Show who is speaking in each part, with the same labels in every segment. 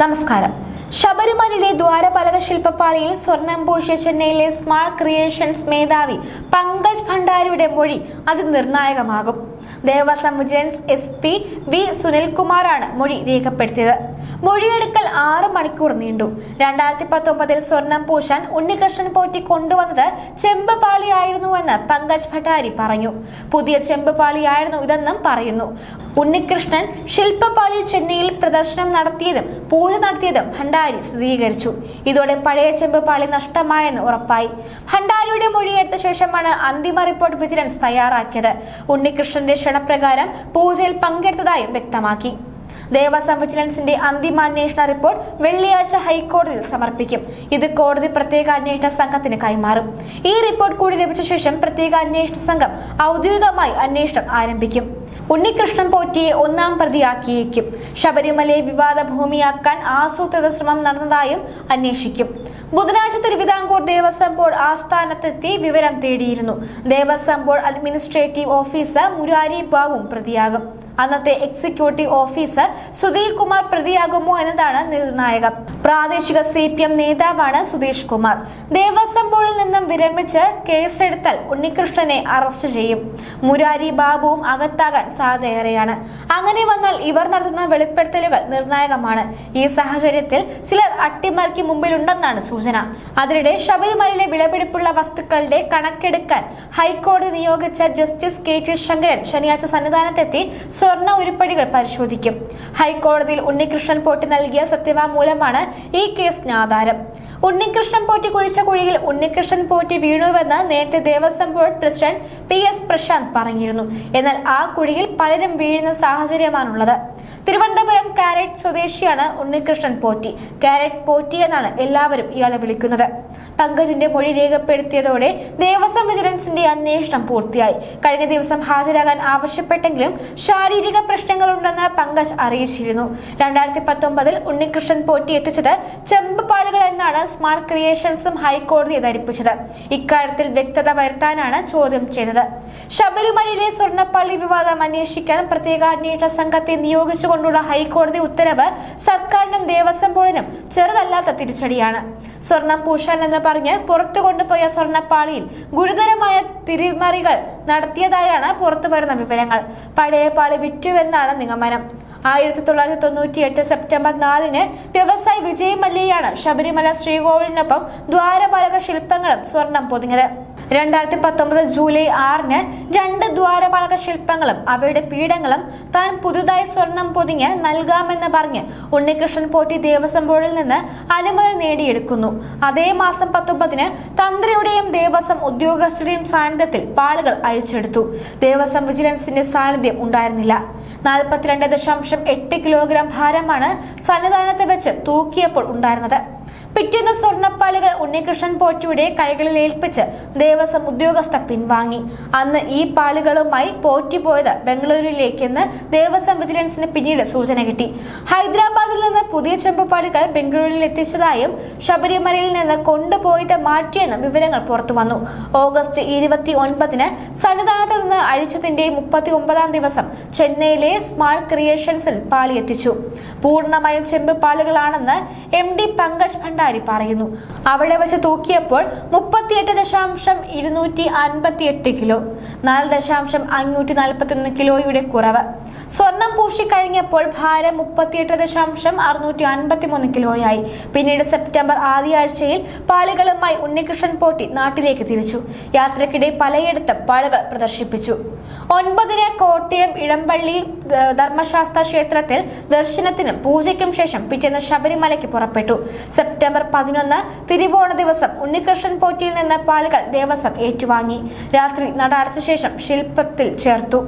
Speaker 1: നമസ്കാരം. ശബരിമലയിലെ ദ്വാരപലക ശില്പപ്പാളിയിൽ സ്വർണം പൂശിയ ചെന്നൈയിലെ സ്മാർട്ട് ക്രിയേഷൻസ് മേധാവി പങ്കജ് ഭണ്ഡാരിയുടെ മൊഴി അത് നിർണായകമാകും. Devaswom vigilance S P V സുനിൽകുമാറാണ് മൊഴി രേഖപ്പെടുത്തിയത്. മൊഴിയെടുക്കൽ ആറ് മണിക്കൂർ നീണ്ടു. രണ്ടായിരത്തി പത്തൊമ്പതിൽ സ്വർണം പൂശാൻ ഉണ്ണികൃഷ്ണൻ പോറ്റി കൊണ്ടുവന്നത് ചെമ്പ് പാളിയായിരുന്നുവെന്ന് പങ്കജ് ഭട്ടാരി പറഞ്ഞു. പുതിയ ചെമ്പ് പാളിയായിരുന്നു ഇതെന്നും പറയുന്നു. ഉണ്ണികൃഷ്ണൻ ശില്പപാളി ചെന്നൈയിൽ പ്രദർശനം നടത്തിയതും പൂജ നടത്തിയതും ഭണ്ഡാരി സ്ഥിരീകരിച്ചു. ഇതോടെ പഴയ ചെമ്പ് പാളി നഷ്ടമായെന്ന് ഉറപ്പായി. ഭണ്ഡാരിയുടെ മൊഴിയെടുത്ത ശേഷമാണ് അന്തിമ റിപ്പോർട്ട് വിജിലൻസ് തയ്യാറാക്കിയത്. ഉണ്ണികൃഷ്ണന്റെ ക്ഷണപ്രകാരം പൂജയിൽ പങ്കെടുത്തതായും വ്യക്തമാക്കി. ദേവസ്വം വിജിലൻസിന്റെ അന്തിമ അന്വേഷണ റിപ്പോർട്ട് വെള്ളിയാഴ്ച ഹൈക്കോടതിയിൽ സമർപ്പിക്കും. ഇത് കോടതി പ്രത്യേക അന്വേഷണ സംഘത്തിന് കൈമാറും. ഈ റിപ്പോർട്ട് കൂടി ലഭിച്ച ശേഷം പ്രത്യേക അന്വേഷണ സംഘം ഔദ്യോഗികമായി അന്വേഷണം ആരംഭിക്കും. ഉണ്ണികൃഷ്ണൻ പോറ്റിയെ ഒന്നാം പ്രതിയാക്കിയേക്കും. ശബരിമലയെ വിവാദ ഭൂമിയാക്കാൻ ആസൂത്രിത ശ്രമം നടന്നതായും അന്വേഷിക്കും. ബുധനാഴ്ച തിരുവിതാംകൂർ ദേവസ്വം ബോർഡ് ആസ്ഥാനത്തെത്തി വിവരം തേടിയിരുന്നു. Devaswom board administrative officer Murari ബാബുവും പ്രതിയാകും. അന്നത്തെ എക്സിക്യൂട്ടീവ് ഓഫീസർ സുധീർ കുമാർ പ്രതിയാകുമോ എന്നതാണ് നിർണായകം. പ്രാദേശിക സി പി എം നേതാവാണ് സുധീഷ് കുമാർ. ദേവസ്വം ബോർഡിൽ നിന്നും വിരമിച്ച് കേസെടുത്താൽ ഉണ്ണികൃഷ്ണനെ അറസ്റ്റ് ചെയ്യും. മുരാരി ബാബുവും അകത്താകാൻ സാധ്യതയേറെയാണ് അങ്ങനെ വന്നാൽ ഇവർ നടത്തുന്ന വെളിപ്പെടുത്തലുകൾ നിർണായകമാണ്. ഈ സാഹചര്യത്തിൽ ചിലർ അട്ടിമറിക്ക് മുമ്പിലുണ്ടെന്നാണ് സൂചന. അതിനിടെ ശബരിമലയിലെ വിലപിടിപ്പുള്ള വസ്തുക്കളുടെ കണക്കെടുക്കാൻ ഹൈക്കോടതി നിയോഗിച്ച ജസ്റ്റിസ് കെ ടി ശങ്കരൻ ശനിയാഴ്ച സന്നിധാനത്തെത്തി സ്വർണ ഉരുപ്പടികൾ പരിശോധിക്കും. ഹൈക്കോടതിയിൽ ഉണ്ണികൃഷ്ണൻ പോട്ടി നൽകിയ സത്യവാങ്മൂലമാണ് ഈ കേസിന് ആധാരം ഉണ്ണികൃഷ്ണൻ പോറ്റി കുഴിച്ച കുഴിയിൽ ഉണ്ണികൃഷ്ണൻ പോറ്റി വീണുവെന്ന് നേരത്തെ Devaswom board president P S Prashanth പറഞ്ഞിരുന്നു. എന്നാൽ ആ കുഴിയിൽ പലരും വീഴുന്ന സാഹചര്യമാണുള്ളത്. തിരുവനന്തപുരം കാരറ്റ് സ്വദേശിയാണ് ഉണ്ണികൃഷ്ണൻ പോറ്റി. കാരറ്റ് പോറ്റി എന്നാണ് എല്ലാവരും ഇയാളെ വിളിക്കുന്നത്. പങ്കജിന്റെ മൊഴി രേഖപ്പെടുത്തിയതോടെ ദേവസ്വം വിജിലൻസിന്റെ അന്വേഷണം പൂർത്തിയായി. കഴിഞ്ഞ ദിവസം ഹാജരാകാൻ ആവശ്യപ്പെട്ടെങ്കിലും ശാരീരിക പ്രശ്നങ്ങളുണ്ടെന്ന് പങ്കജ് അറിയിച്ചിരുന്നു. രണ്ടായിരത്തി പത്തൊമ്പതിൽ ഉണ്ണികൃഷ്ണൻ പോറ്റി എത്തിച്ചത് ചെമ്പ് പാലുകൾ എന്നാണ് സ്മാർട്ട് ക്രിയേഷൻസും ഹൈക്കോടതിയെ ധരിപ്പിച്ചത്. ഇക്കാര്യത്തിൽ വ്യക്തത വരുത്താനാണ് ചോദ്യം ചെയ്തത്. ശബരിമലയിലെ സ്വർണപ്പള്ളി വിവാദം അന്വേഷിക്കാൻ പ്രത്യേക അന്വേഷണ സംഘത്തെ നിയോഗിച്ചുകൊണ്ടുള്ള ഹൈക്കോടതി ഉത്തരവ് സർക്കാരിനും ദേവസ്വം ബോർഡിനും ചെറുതല്ലാത്ത തിരിച്ചടിയാണ്. സ്വർണം പൂശാൻ എന്ന് പറഞ്ഞ് പുറത്തു കൊണ്ടുപോയ സ്വർണപ്പാളിയിൽ ഗുരുതരമായ തിരിമറികൾ നടത്തിയതായാണ് പുറത്തു വരുന്ന വിവരങ്ങൾ. പഴയ പാളി വിറ്റുവെന്നാണ് നിഗമനം. ആയിരത്തി തൊള്ളായിരത്തി തൊണ്ണൂറ്റി എട്ട് സെപ്റ്റംബർ നാലിന് വ്യവസായി വിജയ് മല്യയാണ് ശബരിമല ശ്രീകോവിലിനൊപ്പം ദ്വാരപാലക ശില്പങ്ങളും സ്വർണം പൊതിഞ്ഞത്. രണ്ടായിരത്തി പത്തൊമ്പത് ജൂലൈ ആറിന് രണ്ട് ദ്വാരപാലക ശില്പങ്ങളും അവയുടെ പീഠങ്ങളും താൻ പുതുതായി സ്വർണം പൊതിഞ്ഞ് നൽകാമെന്ന് പറഞ്ഞ് ഉണ്ണികൃഷ്ണൻ പോറ്റി ദേവസ്വം ബോർഡിൽ നിന്ന് അനുമതി നേടിയെടുക്കുന്നു. അതേ മാസം പത്തൊമ്പതിന് തന്ത്രിയുടെയും ദേവസ്വം ഉദ്യോഗസ്ഥരുടെയും സാന്നിധ്യത്തിൽ പാളുകൾ അഴിച്ചെടുത്തു. ദേവസ്വം വിജിലൻസിന്റെ സാന്നിധ്യം ഉണ്ടായിരുന്നില്ല. നാൽപ്പത്തിരണ്ട് ദശാംശം എട്ട് കിലോഗ്രാം ഭാരമാണ് സന്നിധാനത്ത് വെച്ച് തൂക്കിയപ്പോൾ ഉണ്ടായിരുന്നത്. പിറ്റേന്ന് സ്വർണപ്പാളികൾ ഉണ്ണികൃഷ്ണൻ പോറ്റിയുടെ കൈകളിൽ ഏൽപ്പിച്ച് ദേവസ്വം ഉദ്യോഗസ്ഥ പിൻവാങ്ങി. അന്ന് ഈ പാളികളുമായി പോറ്റി പോയത് ബംഗളൂരുവിലേക്കെന്ന് ദേവസ്വം വിജിലൻസിന് പിന്നീട് സൂചന കിട്ടി. ഹൈദരാബാദിൽ നിന്ന് പുതിയ ചെമ്പുപാളികൾ ബംഗളൂരുവിൽ എത്തിച്ചതായും ശബരിമലയിൽ നിന്ന് കൊണ്ടുപോയത് മാറ്റിയെന്നും വിവരങ്ങൾ പുറത്തു വന്നു. ഓഗസ്റ്റ് ഇരുപത്തി ഒൻപതിന് സന്നിധാനത്ത് നിന്ന് അഴിച്ചതിന്റെ മുപ്പത്തി ഒമ്പതാം ദിവസം ചെന്നൈയിലെ സ്മാർട്ട് ക്രിയേഷൻസിൽ പാളി എത്തിച്ചു പൂർണമായും ചെമ്പ് പാളുകളാണെന്ന് എം ഡി പങ്കജ് ഭണ്ഡാരി പറയുന്നു. അവിടെ വെച്ച് തൂക്കിയപ്പോൾ മുപ്പത്തിയെട്ട് ദശാംശം ഇരുന്നൂറ്റി അൻപത്തി എട്ട് കിലോ നാല് ദശാംശം അഞ്ഞൂറ്റി നാൽപ്പത്തി ഒന്ന് കിലോയുടെ കുറവ്. സ്വർണം പൂശിക്കഴിഞ്ഞപ്പോൾ ഭാരം മുപ്പത്തിയെട്ട് ദശാംശം അറുന്നൂറ്റി അൻപത്തി മൂന്ന് കിലോയായി. പിന്നീട് സെപ്റ്റംബർ ആദ്യയാഴ്ചയിൽ പാളികളുമായി ഉണ്ണികൃഷ്ണൻ പോറ്റി നാട്ടിലേക്ക് തിരിച്ചു. യാത്രക്കിടെ പലയിടത്തും പാളുകൾ പ്രദർശിപ്പിച്ചു. ഒൻപതിന് കോട്ടയം ഇടമ്പള്ളി ധർമ്മശാസ്ത്ര ക്ഷേത്രത്തിൽ ദർശനത്തിനും പൂജയ്ക്കും ശേഷം പിറ്റേന്ന് ശബരിമലയ്ക്ക് പുറപ്പെട്ടു. സെപ്റ്റംബർ പതിനൊന്ന് തിരുവോണ ദിവസം ഉണ്ണികൃഷ്ണൻ പോറ്റിയിൽ നിന്ന് പാളുകൾ ദേവസ്വം ഏറ്റുവാങ്ങി. രാത്രി നട അടച്ച ശേഷം ശില്പത്തിൽ ചേർത്തു.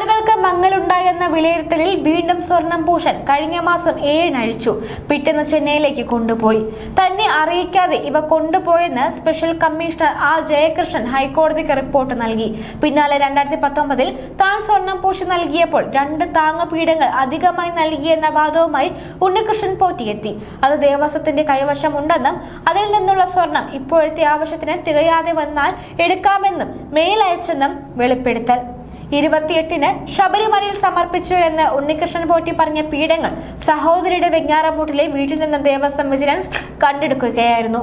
Speaker 1: പാടുകൾക്ക് മങ്ങലുണ്ടായെന്ന വിലയിരുത്തലിൽ വീണ്ടും സ്വർണം പൂഷൻ കഴിഞ്ഞ മാസം ഏഴിന് അഴിച്ചു. പിറ്റേന്ന് ചെന്നൈയിലേക്ക് കൊണ്ടുപോയി. തന്നെ അറിയിക്കാതെ ഇവ കൊണ്ടുപോയെന്ന് സ്പെഷ്യൽ കമ്മീഷണർ ആർ ജയകൃഷ്ണൻ ഹൈക്കോടതിക്ക് റിപ്പോർട്ട് നൽകി. പിന്നാലെ രണ്ടായിരത്തി പത്തൊമ്പതിൽ താൻ സ്വർണം പൂശി നൽകിയപ്പോൾ രണ്ട് താങ്ങുപീഠങ്ങൾ അധികമായി നൽകിയെന്ന വാദവുമായി ഉണ്ണികൃഷ്ണൻ പോറ്റിയെത്തി. അത് ദേവസ്വത്തിന്റെ കൈവശമുണ്ടെന്നും അതിൽ നിന്നുള്ള സ്വർണം ഇപ്പോഴത്തെ ആവശ്യത്തിന് തികയാതെ വന്നാൽ എടുക്കാമെന്നും മെയിൽ അയച്ചെന്നും വെളിപ്പെടുത്തൽ. ഇരുപത്തിയെട്ടിന് ശബരിമലയിൽ സമർപ്പിച്ചു എന്ന് ഉണ്ണികൃഷ്ണൻ പോറ്റി പറഞ്ഞ പീഠങ്ങൾ സഹോദരിയുടെ വെങ്ങാറമൂട്ടിലെ വീട്ടിൽ നിന്ന് ദേവസ്വം വിജിലൻസ് കണ്ടെടുക്കുകയായിരുന്നു.